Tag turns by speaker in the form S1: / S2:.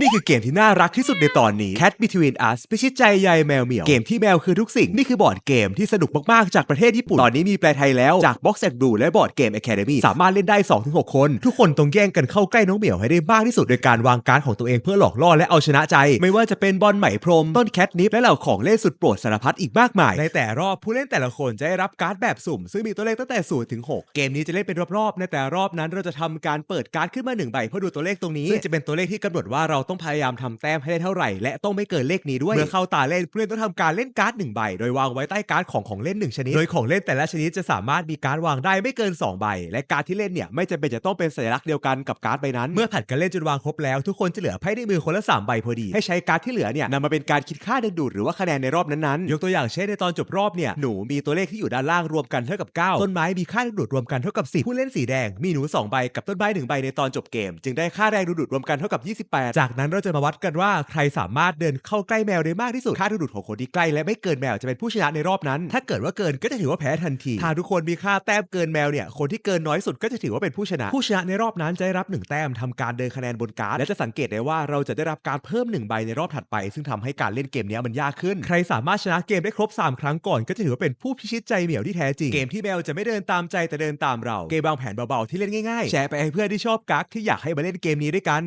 S1: นี่คือเกมที่น่ารักที่สุดในตอนนี้ Cat Between Us พิชิตใจยายแมวเหมียว เกมที่แมวคือทุกสิ่ง นี่คือบอร์ดเกมที่สนุกมาก ๆ จากประเทศญี่ปุ่น ตอนนี้มีแปลไทยแล้ว จาก Box and Blue และบอร์ดเกม Academy สามารถเล่นได้ 2-6 คน ทุกคนต้องแย่งกันเข้าใกล้น้องเหมียวให้ได้มากที่สุด โดยการวางการ์ดของตัวเองเพื่อหลอกล่อและเอาชนะใจ ไม่ว่าจะเป็นบอลไหมพรม ต้นแคทนิปและเหล่าของเล่นสุดโปรดสารพัดอีกมากมาย ในแต่รอบผู้เล่นแต่ละคนจะได้รับการ์ดแบบสุ่ม ซึ่งมีตัวเลขตั้งแต่0ถึง6เกมนี้จะเล่นเป็นรอบๆในแต่รอบนั้นเราจะทำการเปิดการ์ดขึ้นมาหนึ่งใบเพื่อดูตัวเลขตรงนี้ซึ่งจะเป็นตัวเลขที่กำหนดว่าเราต้องพยายามทำแต้มให้ได้เท่าไหร่ และต้องไม่เกินเลขนี้ด้วย เมื่อเข้าตาเล่นผู้เล่นต้องทำการเล่นการ์ดหนึ่งใบ โดยวางไว้ใต้การ์ดของของเล่นหนึ่งชนิด โดยของเล่นแต่ละชนิดจะสามารถมีการ์ดวางได้ไม่เกิน 2 ใบ และการ์ดที่เล่นเนี่ยไม่จำเป็นจะต้องเป็นสัญลักษณ์เดียวกันกับการ์ดใบนั้น เมื่อผัดกันเล่นจนวางครบแล้วทุกคนจะเหลือไพ่ในมือคนละสามใบพอดี ให้ใช้การ์ดที่เหลือเนี่ยนำมาเป็นการคิดค่าดึงดูดหรือว่าคะแนนในรอบนั้นๆ ยกตัวอย่างเช่นในตอนจบรอบเนี่ยหนูมีตัวเลขที่อยู่ด้านล่างรวมกันเท่ากับ 9 ต้นไม้มีค่าดึงดูดรวมกันเท่ากับ10ผู้เล่นสีแดงมีหนูสองใบกับต้นไม้หนึ่งใบในตอนจบเกม จึงได้ค่าแรงดึงดูดรวมกันเท่ากับ 28 จากนั้นเราจะมาวัดกันว่าใครสามารถเดินเข้าใกล้แมวได้มากที่สุดค่าดึงดูดของคนที่ใกล้และไม่เกินแมวจะเป็นผู้ชนะในรอบนั้น ถ้าเกิดว่าเกินก็จะถือว่าแพ้ทันทีถ้าทุกคนมีค่าแต้มเกินแมวเนี่ยคนที่เกินน้อยสุดก็จะถือว่าเป็นผู้ชนะ ผู้ชนะในรอบนั้นจะได้รับหนึ่งแต้มทำการเดินคะแนนบนการ์ดและจะสังเกตได้ว่าเราจะได้รับการเพิ่มหนึ่งใบในรอบถัดไป ซึ่งทำให้การเล่นเกมนี้มันยากขึ้น ใครสามารถชนะเกมได้ครบ 3 ครั้งก่อนก็จะถือว่าเป็นผู้พิชิตใจเหมียวที่แท้จริงเกมที่แมวจะไม่เดินตามใจแต่เดินตามเราเกมวางแผนเบาๆที่เล่นง่ายๆแชร์ไปให้เพื่อนที่ชอบกักที่อยากให้มาเล่นเกมนี้ด้วยกัน